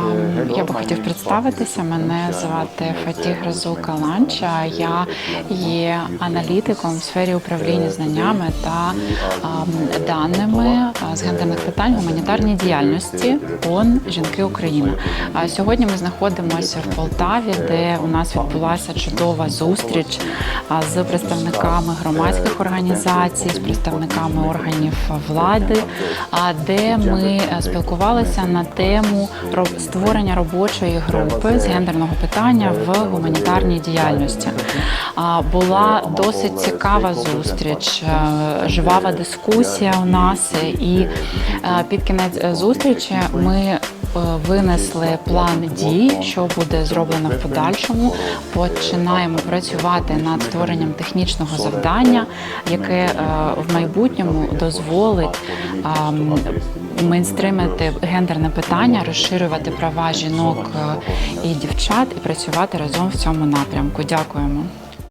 Ем, Я би хотів представитися. Мене звати Фатіх Разул Каланча. Я є аналітиком в сфері управління знаннями та ем, даними з гендерних питань гуманітарній діяльності ООН Жінки Україна. А Сьогодні ми знаходимося в Полтаві, де у нас відбулася чудова зустріч з представниками громадських організацій, з представниками органів влади, де ми е, спілкувалися на тему створення робочої групи з гендерного питання в гуманітарній діяльності. Була досить цікава зустріч, е, жвава дискусія у нас, і е, під кінець е, зустрічі ми винесли план дій, що буде зроблено в подальшому. Починаємо працювати над створенням технічного завдання, яке в майбутньому дозволить мейнстримити гендерне питання, розширювати права жінок е, і дівчат і працювати разом в цьому напрямку. Дякуємо.